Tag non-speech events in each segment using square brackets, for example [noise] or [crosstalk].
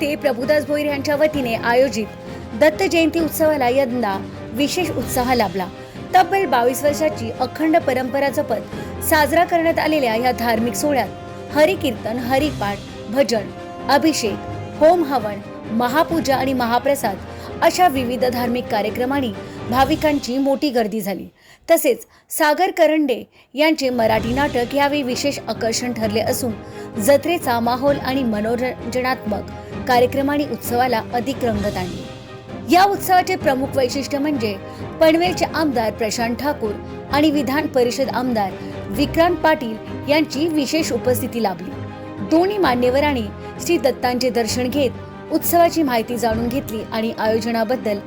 खिडूकपाडा प्रभुदास भोईर यांच्या वतीने आयोजित दत्त जयंती उत्सवाला यंदा विशेष उत्साह लाभला. तब्बल बावीस वर्षाची अखंड परंपरा जपत साजरा करण्यात आलेल्या या धार्मिक सोहळ्यात हरिकीर्तन हरिपाठ भजन अभिषेक होम हवन महापूजा आणि महाप्रसाद अशा विविध धार्मिक कार्यक्रमांनी भाविकांची मोठी गर्दी झाली. तसेच सागर करंडे यांचे मराठी नाटक यावेळी विशेष आकर्षण ठरले असून जत्रेचा माहोल आणि मनोरंजनात्मक कार्यक्रम आणि उत्सवाला अधिक रंगत आणली. या उत्सवाचे प्रमुख वैशिष्ट्य म्हणजे पनवेलचे आमदार प्रशांत ठाकूर आणि विधान परिषद आमदार विक्रांत पाटील यांची विशेष उपस्थिती लाभली. दोन्ही मान्यवरांनी श्री दत्तांचे दर्शन घेत उत्सवाची माहिती जाणून घेतली आणि आयोजनाबद्दल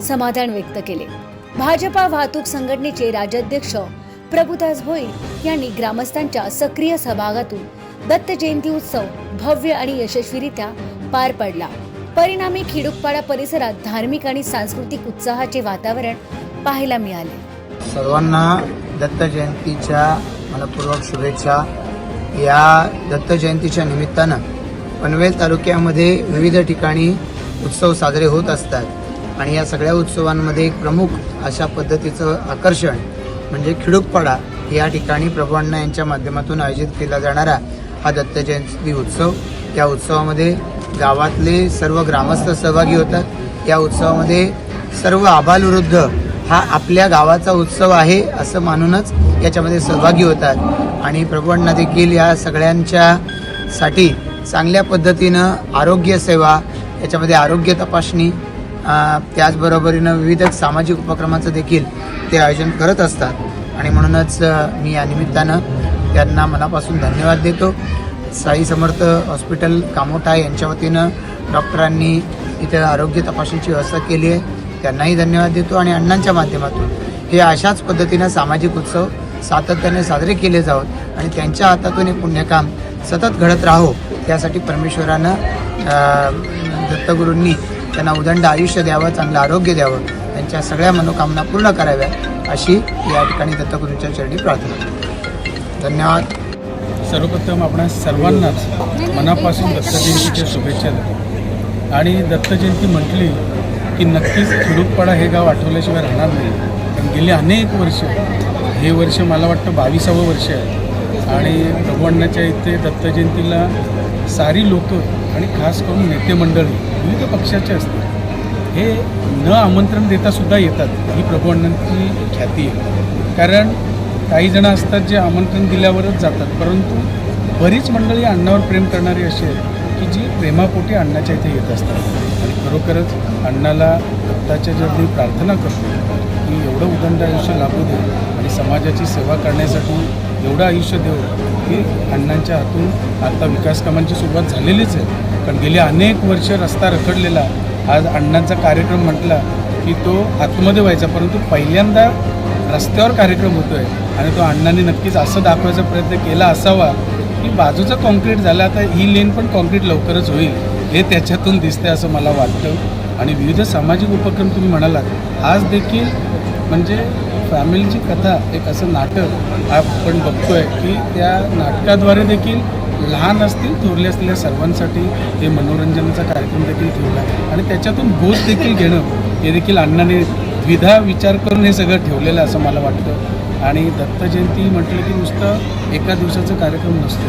समाधान व्यक्त केले. भाजपा वाहतूक संघटनेचे राज्याध्यक्ष प्रभुदास भोईर यांनी ग्रामस्थांच्या सक्रिय सहभागातून दत्त जयंती उत्सव भव्य आणि यशस्वीरित्या पार पडला. परिणामी खिडुकपाडा परिसरात धार्मिक आणि सांस्कृतिक उत्साहाचे वातावरण पाहायला मिळाले. सर्वांना दत्त जयंतीच्या मनपूर्वक शुभेच्छा. या दत्त जयंतीच्या निमित्तानं पनवेल तालुक्यामध्ये विविध ठिकाणी उत्सव साजरे होत असतात. आणि या सगळ्या उत्सवांमध्ये एक प्रमुख अशा पद्धतीचं आकर्षण म्हणजे खिडूकपाडा या ठिकाणी प्रभू अण्णा यांच्या माध्यमातून आयोजित केला जाणारा हा दत्त जयंती उत्सव. या उत्सवामध्ये गावातले सर्व ग्रामस्थ सहभागी होतात. या उत्सवामध्ये सर्व आबालवृद्ध हा आपल्या गावाचा उत्सव आहे असं मानूनच याच्यामध्ये सहभागी होतात. आणि प्रभू देखील या सगळ्यांच्या साठी चांगल्या पद्धतीनं आरोग्यसेवा याच्यामध्ये आरोग्य तपासणी त्याचबरोबरीनं विविध सामाजिक उपक्रमाचं देखील ते आयोजन करत असतात. आणि म्हणूनच मी या निमित्तानं त्यांना मनापासून धन्यवाद देतो. साई समर्थ हॉस्पिटल कामोठा यांच्या वतीनं डॉक्टरांनी इथे आरोग्य तपासणीची व्यवस्था केली आहे. त्यांनाही धन्यवाद देतो आणि अण्णांच्या माध्यमातून हे अशाच पद्धतीनं सामाजिक उत्सव सातत्याने साजरे केले जावत आणि त्यांच्या हातातून हे पुण्यकाम सतत घडत राहो त्यासाठी परमेश्वरानं दत्तगुरूंनी त्यांना उदंड आयुष्य द्यावं चांगलं आरोग्य द्यावं त्यांच्या सगळ्या मनोकामना पूर्ण कराव्या अशी या ठिकाणी दत्तगुरूंच्या चरणी प्रार्थना धन्यवाद. सर्वप्रथम आपण सर्वांनाच मनापासून दत्तजयंतीच्या शुभेच्छा देतो. आणि दत्तजयंती म्हटली की नक्कीच खिडूकपाडा हे गाव आठवल्याशिवाय राहणार नाही. पण गेली अनेक वर्ष हे वर्ष मला वाटतं बावीसावं वर्ष आहे. आणि भगवानाच्या इथे दत्तजयंतीला सारी लोक आणि खास करून नेते मंडळी विविध पक्षाचे असतात हे न आमंत्रण देतासुद्धा येतात ही प्रभूअण्णांची ख्याती आहे. कारण काही जण असतात जे आमंत्रण दिल्यावरच जातात. परंतु बरीच मंडळी अण्णावर प्रेम करणारी अशी आहेत की जी प्रेमापोटी अण्णाच्या इथे येत असतात. आणि खरोखरच अण्णाला आत्ताच्या जर प्रार्थना करतो की एवढं उदंड आयुष्य लाभू दे आणि समाजाची सेवा करण्यासाठी एवढं आयुष्य देऊ की अण्णांच्या हातून आता विकास कामांची सुरुवात झालेलीच आहे. कारण गेली अनेक वर्ष रस्ता रखडलेला आज अण्णांचा कार्यक्रम म्हटला की तो आतमध्ये व्हायचा. परंतु पहिल्यांदा रस्त्यावर कार्यक्रम होतो आहे आणि तो अण्णांनी नक्कीच असं दाखवायचा प्रयत्न केला असावा की बाजूचं कॉन्क्रीट झालं आता ही लेन पण कॉन्क्रीट लवकरच होईल हे त्याच्यातून दिसतंय असं मला वाटतं. आणि विविध सामाजिक उपक्रम तुम्ही म्हणालात आज देखील म्हणजे फॅमिलीची कथा एक असं नाटक आपण बघतोय की त्या नाटकाद्वारे देखील लहान असतील थोरले असलेल्या सर्वांसाठी हे मनोरंजनाचा कार्यक्रम देखील ठेवला. आणि त्याच्यातून बोध देखील घेणं हे देखील अण्णाने द्विधा विचार करून हे सगळं ठेवलेलं आहे असं मला वाटतं. आणि दत्त जयंती म्हटलं की नुसतं एका दिवसाचं कार्यक्रम नसतो.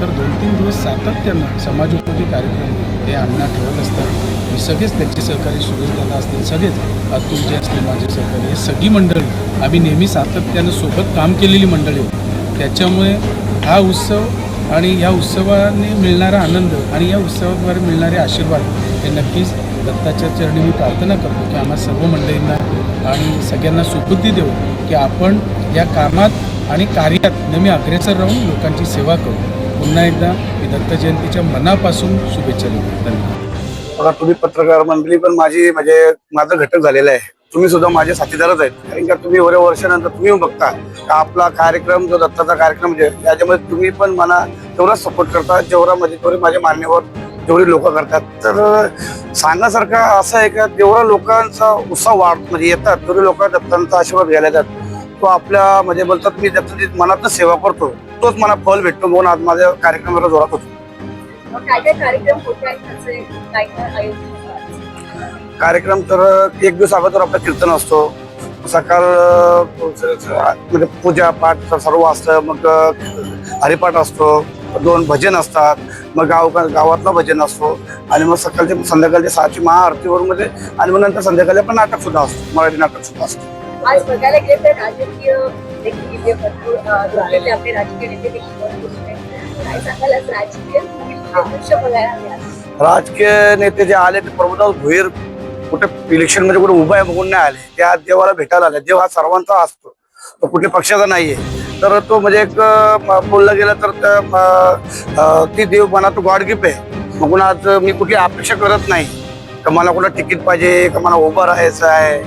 तर दोन तीन दिवस सातत्यानं समाजोपयोगी कार्यक्रम हे अण्णा ठेवत असतात. मी सगळेच त्यांचे सहकारी सुरेश दादा असतील सगळेच अतुलचे असतील माझे सहकारी हे सगळी मंडळी आम्ही नेहमी सातत्यानं सोबत काम केलेली मंडळी त्याच्यामुळे हा उत्सव आणि या उत्सवाने मिळणारा आनंद आणि या उत्सवाद्वारे मिळणारे आशीर्वाद हे नक्कीच दत्ताच्या चरणी मी प्रार्थना करतो की आम्हा सर्व मंडळींना आणि सगळ्यांना सुबुद्धी देऊ की आपण या कामात आणि कार्यात नेहमी अग्रेसर राहून लोकांची सेवा करू. पुन्हा एकदा मी दत्त जयंतीच्या मनापासून शुभेच्छा देतो. धन्यवाद. तुम्ही पत्रकार मंडळी पण माझी म्हणजे माझा घटक झालेला आहे. तुम्ही सुद्धा माझे साथीदारच आहेत. कारण का तुम्ही एवढ्या वर्षानंतर तुम्ही बघता का आपला कार्यक्रम जो दत्ताचा कार्यक्रम म्हणजे आहे, याच्यामध्ये तुम्ही पण मला तेवढाच सपोर्ट करता जेवढा म्हणजे तेवढे माझ्या मान्यवर जेवढी लोक करतात. तर सांगण्यासारखं असं आहे का जेवढा लोकांचा उत्साह वाढ म्हणजे येतात तेवढे लोक दत्तांचा आशीर्वाद घ्यायला येतात तो आपल्या म्हणजे बोलतात मी दत्ताची मनातच सेवा करतो. तोच मला फल भेटतो म्हणून आज माझ्या कार्यक्रमाला जोरात होतो. कार्यक्रम तर एक दिवस अगोदर आपलं कीर्तन असतो. सकाळ म्हणजे पूजा पाठ सर्व असतं. मग हरिपाठ असतो. दोन भजन असतात. मग गाव गावातला भजन असतो आणि मग सकाळचे संध्याकाळचे सहाची महाआरतीवर मध्ये आणि मग नंतर संध्याकाळी पण नाटक सुद्धा असतो मराठी नाटक सुद्धा असतं. आज बघायला गेलं तर देखील भरपूर आपले नेते देखील राजकीय नेते जे आले ते प्रभुदास भोईर कुठे इलेक्शनमध्ये कुठे उभा आहे बघून नाही आले. त्या देवाला भेटायला आले. देव हा सर्वांचा असतो. तो कुठल्या पक्षाचा नाहीये. तर तो म्हणजे एक बोललं गेलं तर त्या, ती देव मनात गॉड गिफ्ट आहे. मग आज मी कुठली अपेक्षा करत नाही. का मला कुठं तिकीट पाहिजे का मला उभं राहायचं आहे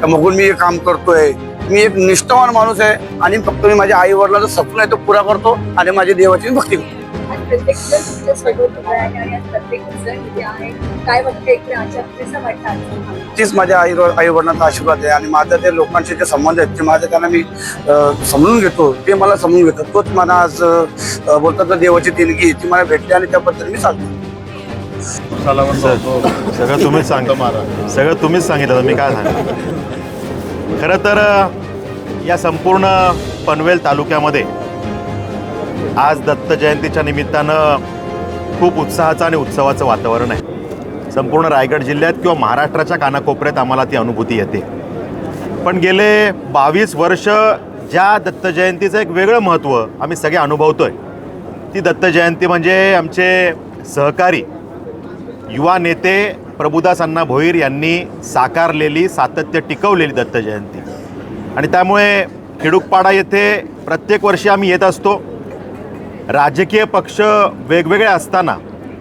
का मगून मी हे काम करतोय. मी एक निष्ठावान माणूस आहे आणि फक्त मी माझ्या आई वडिलाचं स्वप्न आहे तो पुरा करतो आणि माझ्या देवाची भक्ती करतो. प्रत्येक जण तुमच्यासोबत उभा आहे आणि आज प्रत्येक जण इथे आहे काय वाटतं आजच्या कसं वाटतं आजचं? तीच माझ्या आई आई वडिलांचा आशीर्वाद आहे आणि माझा ते लोकांचे जे संबंध आहेत ते माझे त्यांना मी समजून घेतो. ते मला समजून घेतात. तोच मला आज अं, बोलतात ना देवाची देणगी ती मला भेटली आणि त्याबद्दल मी सांगतो. सगळं तुम्हीच सांगितलं सगळं तुम्हीच सांगितलं मी काय सांगतो खरं तर या संपूर्ण पनवेल तालुक्यामध्ये आज दत्त जयंतीच्या निमित्तानं खूप उत्साहाचं आणि उत्सवाचं वातावरण आहे. संपूर्ण रायगड जिल्ह्यात किंवा महाराष्ट्राच्या कानाकोपऱ्यात आम्हाला ती अनुभूती येते. पण गेले बावीस वर्ष ज्या दत्त जयंतीचं एक वेगळं महत्त्व आम्ही सगळे आहे ती दत्त जयंती म्हणजे आमचे सहकारी युवा नेते प्रभुदास अण्णा भोईर यांनी साकारलेली सातत्य टिकवलेली दत्त जयंती. आणि त्यामुळे खेडूकपाडा येथे प्रत्येक वर्षी आम्ही येत असतो. राजकीय पक्ष वेगवेगळे असताना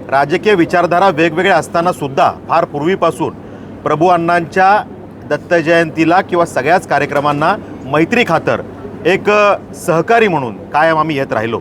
राजकीय विचारधारा वेगवेगळ्या असताना सुद्धा फार पूर्वीपासून प्रभू अण्णांच्या दत्तजयंतीला किंवा सगळ्याच कार्यक्रमांना मैत्री खातर एक सहकारी म्हणून कायम आम्ही येत राहिलो.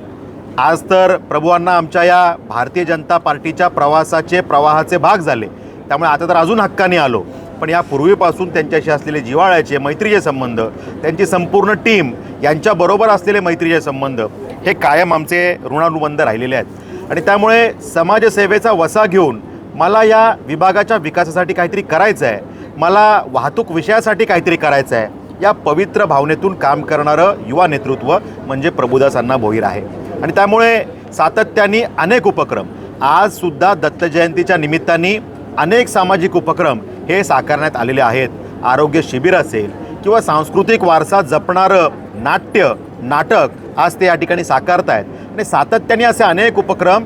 आज तर प्रभूंना आमच्या या भारतीय जनता पार्टीच्या प्रवासाचे प्रवाहाचे भाग झाले. त्यामुळे आता तर अजून हक्काने आलो. पण या पूर्वीपासून त्यांच्याशी असलेले जिव्हाळ्याचे मैत्रीचे संबंध त्यांची संपूर्ण टीम यांच्याबरोबर असलेले मैत्रीचे संबंध हे कायम आमचे ऋणानुबंध राहिलेले आहेत. आणि त्यामुळे समाजसेवेचा वसा घेऊन मला या विभागाच्या विकासासाठी काहीतरी करायचं आहे मला वाहतूक विषयासाठी काहीतरी करायचं आहे या पवित्र भावनेतून काम करणारं युवा नेतृत्व म्हणजे प्रभुदास अण्णा भोईर आहे. आणि त्यामुळे सातत्याने अनेक उपक्रम आजसुद्धा दत्त जयंतीच्या निमित्ताने अनेक सामाजिक उपक्रम हे साकारण्यात आलेले आहेत. आरोग्य शिबिर असेल किंवा सांस्कृतिक वारसा जपणारं नाट्य नाटक आज ते या ठिकाणी साकारतायत. आणि सातत्याने असे अनेक उपक्रम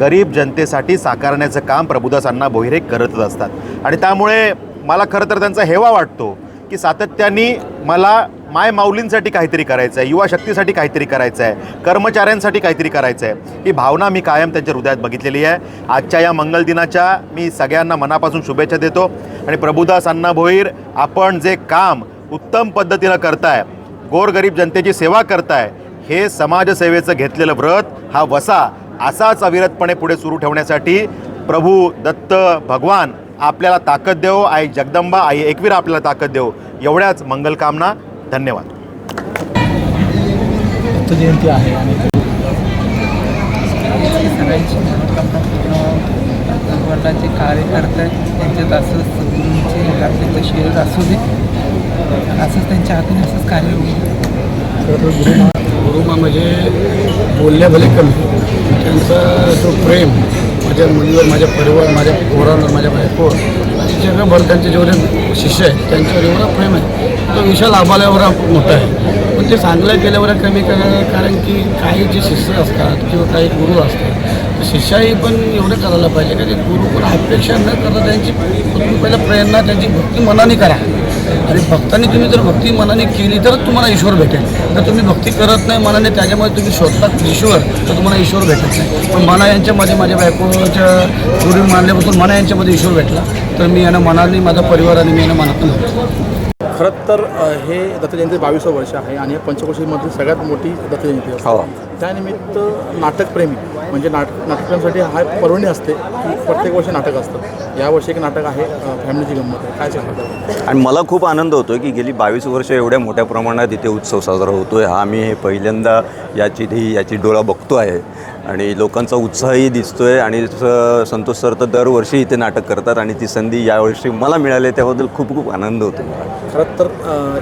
गरीब जनतेसाठी साकारण्याचं काम प्रभुदास अण्णा भोईरे करतच असतात. आणि त्यामुळे मला खरं तर त्यांचा हेवा वाटतो की सातत्याने मला माय माऊलींसाठी काहीतरी करायचं आहे युवा शक्तीसाठी काहीतरी करायचं आहे कर्मचाऱ्यांसाठी काहीतरी करायचं आहे ही भावना मी कायम त्यांच्या हृदयात बघितलेली आहे. आजच्या या मंगल दिनाच्या मी सगळ्यांना मनापासून शुभेच्छा देतो. आणि प्रभुदास अण्णा भोईर आपण जे काम उत्तम पद्धतीनं करताय गोरगरीब जनतेची सेवा करताय हे समाजसेवेचं घेतलेलं व्रत हा वसा असाच अविरतपणे पुढे सुरू ठेवण्यासाठी प्रभू दत्त भगवान आपल्याला ताकद देव आई जगदंबा आई एकवीर आपल्याला ताकद देव. एवढ्याच मंगलकामना धन्यवाद. जयंती आहे आणि सगळ्यांची कार्यकर्ते त्यांच्यात असंच लागलेलं शरीर असू दे असंच त्यांच्या हातून असंच कार्य होईल. गुरुमा म्हणजे बोलल्या भले कमी त्यांचा जो प्रेम माझ्या मुलीवर माझ्या परिवार माझ्या पोरांवर माझ्या बायकोवर आणि जगभर त्यांचे जेवढे शिष्य आहेत त्यांच्यावर एवढा प्रेम आहे. तो विशाल आबाल्यावर मोठा आहे. पण ते चांगलं केल्यावर कमी करायला कारण की काही जे शिष्य असतात किंवा काही गुरु असतात तर शिष्याही पण एवढं करायला पाहिजे. कारण गुरु पण अपेक्षा न करता त्यांची पहिला प्रेरणा त्यांची भक्ती मनाने करा. आणि भक्तांनी तुम्ही जर भक्ती मनाने केली तरच तुम्हाला ईश्वर भेटेल. तर तुम्ही भक्ती करत नाही मनाने त्याच्यामुळे तुम्ही शोधतात ईश्वर तर तुम्हाला ईश्वर भेटत नाही. पण मला यांच्यामध्ये माझ्या बायकोच्या गुरु मानल्यापासून मला यांच्यामध्ये ईश्वर भेटला तर मी यांना मनाने माझा परिवार आणि मी यांना मनातून भेटतो खरं तर हे दत्त जयंती बावीसवं वर्ष आहे आणि पंचकोशीमधील सगळ्यात मोठी दत्त जयंती असते त्यानिमित्त नाटकप्रेमी म्हणजे नाटक नाटकप्रेमीसाठी हा पर्वणी असते की प्रत्येक वर्षी नाटक असतं. यावर्षी एक नाटक आहे फॅमिलीची गंमत आहे. काय सांगतात आणि मला खूप आनंद होतो की गेली बावीस वर्ष एवढ्या मोठ्या प्रमाणात इथे उत्सव साजरा होतो आहे हा आम्ही हे पहिल्यांदा याची ही याची डोळा बघतो आहे आणि लोकांचा उत्साहही दिसतोय आणि स- संतोष सर तर दरवर्षी इथे नाटक करतात आणि ती संधी यावर्षी मला मिळाली त्याबद्दल खूप खूप आनंद होतो खरं तर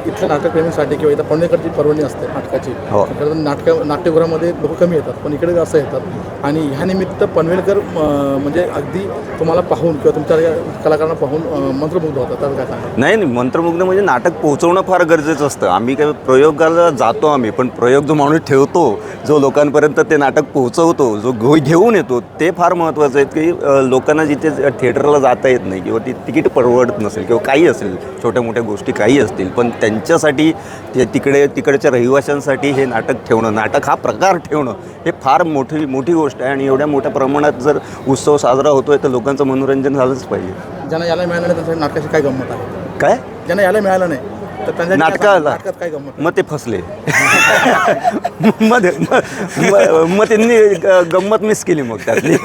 इथल्या नाटकप्रेमीसाठी किंवा इथं पवणेकरची पर्वणी असते नाटकाची हो. खरं तर नाटक नाट्यगृहामध्ये लोक कमी येतात पण इकडे असं येतात. आणि ह्या निमित्त पनवेलकर म्हणजे अगदी तुम्हाला पाहून किंवा तुमच्या कलाकारांना पाहून मंत्रमुग्ध होतात. तर काय सांगा नाही नाही मंत्रमुग्ध म्हणजे नाटक पोहोचवणं फार गरजेचं असतं. आम्ही काय प्रयोगाला जातो आम्ही पण प्रयोग जो माणूस ठेवतो जो लोकांपर्यंत ते नाटक पोहोचवतो जो घो घेऊन येतो ते फार महत्त्वाचं आहे की लोकांना जिथे थिएटरला जाता येत नाही किंवा ती तिकीट परवडत नसेल किंवा काही असेल छोट्या मोठ्या गोष्टी काही असतील पण त्यांच्यासाठी ते तिकडे तिकडच्या रहिवाशांसाठी हे नाटक ठेवणं नाटक हा प्रकार ठेवणं हे फार मोठी मोठी गोष्ट आहे आणि एवढ्या मोठ्या प्रमाणात जर उत्सव साजरा होतोय तर लोकांचं मनोरंजन झालंच पाहिजे. ज्यांना यायला मिळालं नाही त्यांच्या नाटकाची काय गंमत आहे? काय? ज्यांना यायला मिळालं नाही तर त्यांच्या नाटकाला नाटकात काय गंमत आहे? मग ते फसले. [laughs] मग मग- मग त्यांनी गंमत मिस केली मग त्यातली.